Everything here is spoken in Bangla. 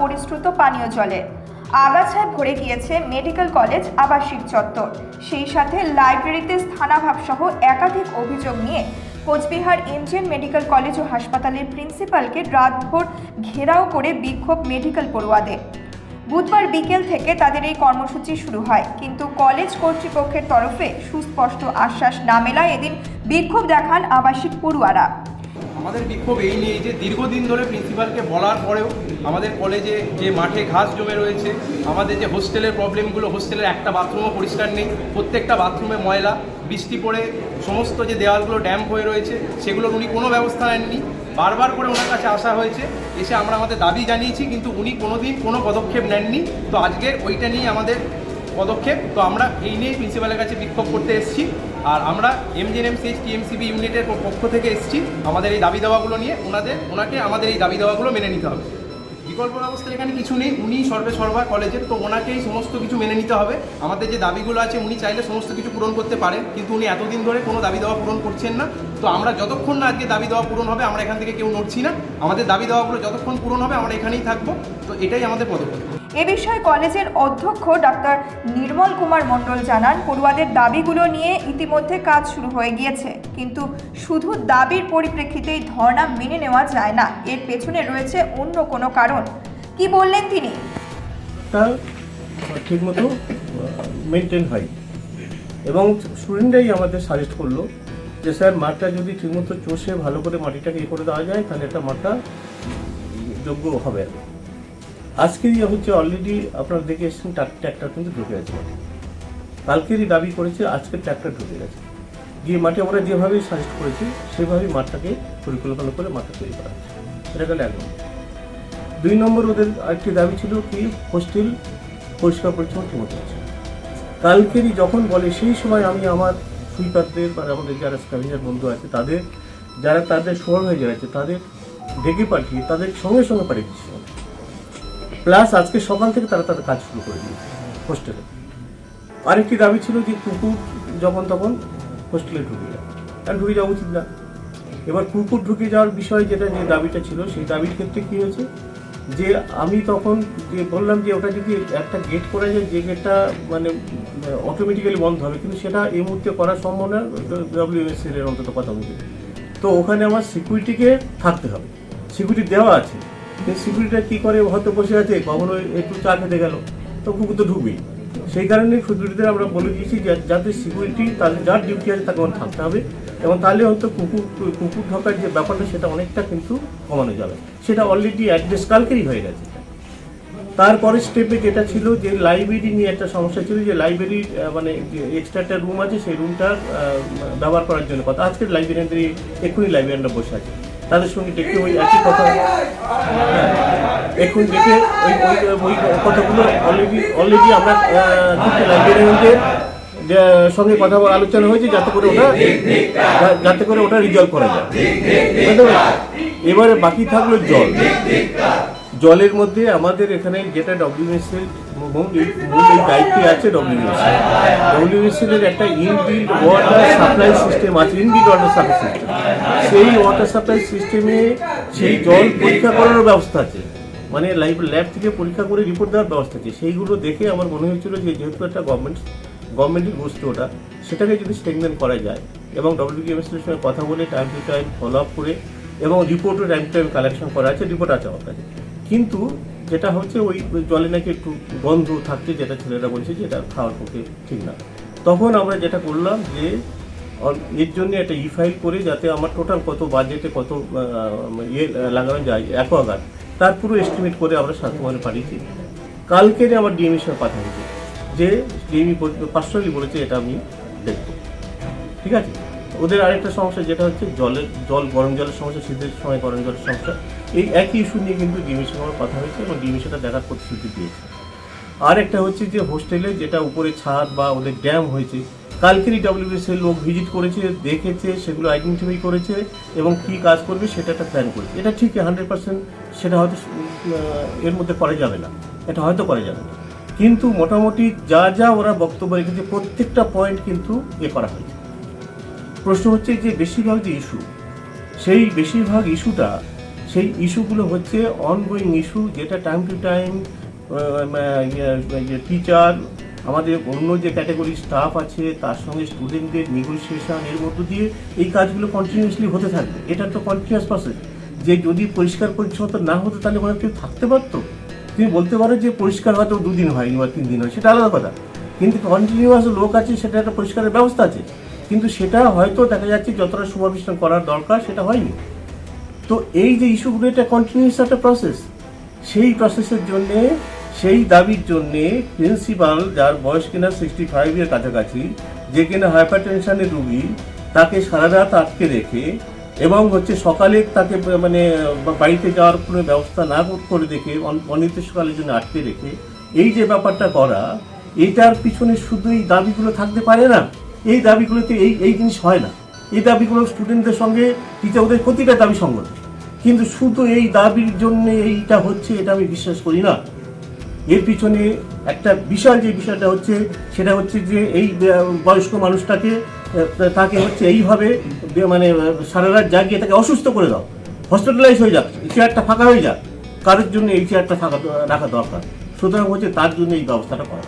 পরিশ্রুত পানীয় জলের আগাছায় ভরে গিয়েছে মেডিকেল কলেজ, আবাসিক চত্বর। সেই সাথে লাইব্রেরিতে স্থানাভাব সহ একাধিক অভিযোগ নিয়ে কোচবিহার এমজেন মেডিকেল কলেজ ও হাসপাতালের প্রিন্সিপালকে রাতভর ঘেরাও করে বিক্ষোভ মেডিকেল পড়ুয়াদের। বুধবার বিকেল থেকে তাদের এই কর্মসূচি শুরু হয়, কিন্তু কলেজ কর্তৃপক্ষের তরফে সুস্পষ্ট আশ্বাস না মেলায় এদিন বিক্ষোভ দেখান আবাসিক পড়ুয়ারা। আমাদের বিক্ষোভ এই নিয়ে যে দীর্ঘদিন ধরে প্রিন্সিপালকে বলার পরেও আমাদের কলেজে যে মাঠে ঘাস জমে রয়েছে, আমাদের যে হোস্টেলের প্রবলেমগুলো হোস্টেলের একটা বাথরুমও পরিষ্কার নেই, প্রত্যেকটা বাথরুমে ময়লা, বৃষ্টি পড়ে, সমস্ত যে দেওয়ালগুলো ড্যাম্প হয়ে রয়েছে, সেগুলোর উনি কোনো ব্যবস্থা নেননি। বারবার করে ওনার কাছে আসা হয়েছে, এসে আমরা আমাদের দাবি জানিয়েছি, কিন্তু উনি কোনোদিন কোনো পদক্ষেপ নেননি। তো আজকে ওইটা নিয়ে আমাদের পদক্ষেপ। তো আমরা এই নিয়েই প্রিন্সিপালের কাছে বিক্ষোভ করতে এসেছি। আর আমরা এমজিএনএমসিএইচ টিএমসিবি ইউনিটের পক্ষ থেকে এসেছি। আমাদের এই দাবি দাওয়াগুলো নিয়ে। ওনাদের ওনাকে আমাদের এই দাবি দাওয়াগুলো মেনে নিতে হবে। বিকল্প ব্যবস্থার এখানে কিছু নেই। উনি সর্বে সর্বা কলেজের, তো ওনাকেই সমস্ত কিছু মেনে নিতে হবে। আমাদের যে দাবিগুলো আছে, উনি চাইলে সমস্ত কিছু পূরণ করতে পারেন, কিন্তু উনি এতদিন ধরে কোনো দাবি দেওয়া পূরণ করছেন না। তো আমরা যতক্ষণ না আজকে দাবি দেওয়া পূরণ হবে, আমরা এখান থেকে কেউ নড়ছি না। আমাদের দাবি দেওয়াগুলো যতক্ষণ পূরণ হবে, আমরা এখানেই থাকব। তো এটাই আমাদের পদক্ষেপ। এ বিষয়ে কলেজের অধ্যক্ষ ডাক্তার নির্মল কুমার মণ্ডল জানান, পড়ুয়াদের দাবিগুলো নিয়ে ইতিমধ্যে কাজ শুরু হয়ে গিয়েছে। কিন্তু শুধু দাবির পরিপ্রেক্ষিতেই ধর্ণা মেনে নেওয়া যায় না। এর পেছনে রয়েছে অন্য কোনো কারণ। কি বললেন তিনি? টা ঠিকমতো মেনটেন হয়। এবং স্টুডেন্টরাই আমাদের সাজেস্ট করল যে, স্যার, মাঠটা যদি ঠিকমতো চষে ভালো করে মাটিটাকে ইয়ে করে দেওয়া যায়, তাহলে একটা মাঠটা যোগ্য হবে। আজকেরই হচ্ছে অলরেডি আপনারা দেখে এসেছেন ট্র্যাক্টর কিন্তু ঢুকে গেছে। কালকেরই দাবি করেছে আজকের ট্র্যাক্টর ঢুকে গেছে। গিয়ে মাঠে আমরা যেভাবে সাজেস্ট করেছি, সেভাবেই মাঠটাকে পরিকল্পনা করে মাঠটা তৈরি করা হচ্ছে। এটা গেল এক নম্বর। দুই নম্বর ওদের আরেকটি দাবি ছিল কি হোস্টেল পরিষ্কার পরিচ্ছন্ন ঠিকমতো হচ্ছে কালকেরই যখন বলে, সেই সময় আমি আমার সুইপারদের বা আমাদের যারা স্ক্যাভিজার বন্ধু আছে, তাদের, যারা তাদের সোয়ার হয়ে যাচ্ছে, তাদের ডেকে পাঠিয়ে, তাদের সঙ্গে সঙ্গে পাঠিয়ে দিচ্ছে প্লাস আজকে সকাল থেকে তারা তাদের কাজ শুরু করে দিয়েছে হোস্টেলে আরেকটি দাবি ছিল যে, কুকুর যখন তখন হোস্টেলে ঢুকে যায়। আর ঢুকে যাওয়া উচিত না। এবার কুকুর ঢুকে যাওয়ার বিষয়ে যেটা যে দাবিটা ছিল, সেই দাবির ক্ষেত্রে কী হয়েছে? যে আমি তখন যে বললাম যে ওটা যদি একটা গেট করা যায়, যে গেটটা মানে অটোমেটিক্যালি বন্ধ হবে, কিন্তু সেটা এই মুহূর্তে করা সম্ভব না ডব্লিউএসএল এর অন্তত কথা বলতে তো ওখানে আমার সিকিউরিটিকে থাকতে হবে। সিকিউরিটি দেওয়া আছে। কিন্তু সিকিউরিটিটা কী করে? হয়তো বসে আছে কখনো একটু চা খেতে গেল, তো কুকুর তো ঢুকবেই। সেই কারণে সিকিউরিটিদের আমরা বলে দিয়েছি যে, যাতে সিকিউরিটি তাদের যার ডিউটি আছে তাকে থাকতে হবে, এবং তাহলে হয়তো কুকুর কুকুর ঢোকার যে ব্যাপারটা, সেটা অনেকটা কিন্তু কমানো যাবে। সেটা অলরেডি অ্যাড্রেস কালকেরই হয়ে গেছে। তারপরে স্টেপে যেটা ছিল যে লাইব্রেরি নিয়ে একটা সমস্যা ছিল যে লাইব্রেরির মানে এক্সট্রা একটা রুম আছে সেই রুমটার ব্যবহার করার জন্য কথা। আজকের লাইব্রেরিয়ানদের এক্ষুনি লাইব্রেরিয়ানরা বসে আছে। তাদের সঙ্গে ডেকে ওই একই কথা। হ্যাঁ, এখন ডেকে ওই ওই কথাগুলো অলরেডি অলরেডি আমরা লাইব্রেরিয়ানদের সঙ্গে কথা বলা আলোচনা হয়েছে যাতে করে ওটা যাতে করে ওটা রিজলভ করা যায়? এবারে বাকি থাকল জল। জলের মধ্যে আমাদের এখানে যেটা ডব্লিউএসএল মূল এই- দায়িত্বে আছে ডব্লিউএসএল ডব্লিউএসএল এর একটা ইনবিল্ড ওয়াটার সাপ্লাই সিস্টেম আছে ইনবিল্ড ওয়াটার সাপ্লাই সিস্টেম সেই ওয়াটার সাপ্লাই সিস্টেমে সেই জল পরীক্ষা করারও ব্যবস্থা আছে। মানে লাইভ ল্যাব থেকে পরীক্ষা করে রিপোর্ট দেওয়ার ব্যবস্থা আছে। সেইগুলো দেখে আমার মনে হয়েছিল যে যেহেতু একটা গভর্নমেন্ট গভর্নমেন্টের বস্তু ওটা, সেটাকে যদি স্ট্রেংথেন করা যায় এবং ডব্লিউবিএমএসের সঙ্গে কথা বলে time to time follow up করে এবং রিপোর্টও টাইম টাইম কালেকশন করা আছে রিপোর্ট আছে আমার কাছে। কিন্তু যেটা হচ্ছে ওই জলে নাকি একটু গন্ধ থাকছে, যেটা ছেলেরা বলছে যে এটা খাওয়ার পক্ষে ঠিক না। তখন আমরা যেটা করলাম যে এর জন্য একটা ই ফাইল করে যাতে আমার টোটাল কত বাজেটে কত ইয়ে লাগানো যায়, অ্যাকোয়াগার্ড, তার পুরো এস্টিমেট করে আমরা স্বাস্থ্যবানে পাঠিয়েছি। কালকের আমার ডিএমের সঙ্গে কথা হয়েছে যে ডিএমই পার্সোনালি বলেছে এটা আমি দেখব। ঠিক আছে? ওদের আরেকটা সমস্যা যেটা হচ্ছে জলের, জল, গরম জলের সমস্যা, শীতের সময় গরম জলের সমস্যা, এই একই ইস্যু নিয়ে কিন্তু সঙ্গে আমার কথা হয়েছে এবং সেটা দেখার প্রতিশ্রুতি দিয়েছে। আর একটা হচ্ছে যে হোস্টেলে যেটা উপরে ছাদ বা ওদের ড্যাম হয়েছে, কালকেরই ডাব্লিউবিএসএল লোক ভিজিট করেছে, দেখেছে, সেগুলো আইডেন্টিফাই করেছে এবং কি কাজ করবে সেটা একটা প্ল্যান করেছে। এটা ঠিক হান্ড্রেড পার্সেন্ট সেটা হয়তো এর মধ্যে করা যাবে না। এটা হয়তো করা যাবে না। কিন্তু মোটামুটি যা যা ওরা বক্তব্য রেখেছে, প্রত্যেকটা পয়েন্ট কিন্তু এ করা হয়েছে। প্রশ্ন হচ্ছে যে বেশিরভাগ যে ইস্যু, সেই বেশিরভাগ ইস্যুটা, সেই ইস্যুগুলো হচ্ছে অনগোয়িং ইস্যু যেটা টাইম টু টাইম টিচার আমাদের অন্য যে ক্যাটাগরি স্টাফ আছে, তার সঙ্গে স্টুডেন্টদের নেগোসিয়েশন এর মধ্য দিয়ে এই কাজগুলো কন্টিনিউয়াসলি হতে থাকবে। এটা তো কন্টিনিউয়াস প্রসেস যে যদি পরিষ্কার পরিচ্ছন্নতা না হতো, তাহলে ওরা কেউ থাকতে পারতো? তুমি বলতে পারো যে পরিষ্কার হয়তো দুদিন হয়নি বা তিন দিন হয় সেটা আলাদা কথা। কিন্তু কন্টিনিউয়াস লোক আছে, সেটা একটা পরিষ্কারের ব্যবস্থা আছে। কিন্তু সেটা হয়তো দেখা যাচ্ছে যতটা সুপারভিশন করার দরকার, সেটা হয়নি। তো এই যে ইস্যুগুলো এটা কন্টিনিউয়াস একটা প্রসেস সেই প্রসেসের জন্যে, সেই দাবির জন্যে প্রিন্সিপাল যার বয়স কিনা সিক্সটি ফাইভের কাছাকাছি, যে কিনা হাইপার টেনশনের রুগী, তাকে সারা রাত আটকে রেখে এবং হচ্ছে সকালে তাকে মানে বাড়িতে যাওয়ার কোনো ব্যবস্থা না করে অন- অনির্দিষ্টকালের জন্য আটকে রেখে, এই যে ব্যাপারটা করা, এটার পিছনে শুধু এই দাবিগুলো থাকতে পারে না। এই দাবিগুলোতে এই এই জিনিস হয় না। এই দাবিগুলো স্টুডেন্টদের সঙ্গে টিচারদের প্রতিটা দাবি সঙ্গত। কিন্তু শুধু এই দাবির জন্য এইটা হচ্ছে, এটা আমি বিশ্বাস করি না। এর পিছনে একটা বিশাল যে বিষয়টা হচ্ছে, সেটা হচ্ছে যে এই বয়স্ক মানুষটাকে তাকে হচ্ছে এইভাবে মানে সারা রাত জাগিয়ে তাকে অসুস্থ করে দাও। হসপিটালাইজ হয়ে যাক চেয়ারটা ফাঁকা হয়ে যাক। কারোর জন্য এই চেয়ারটা ফাঁকা, রাখা দরকার। সুতরাং হচ্ছে তার জন্য এই ব্যবস্থাটা করা।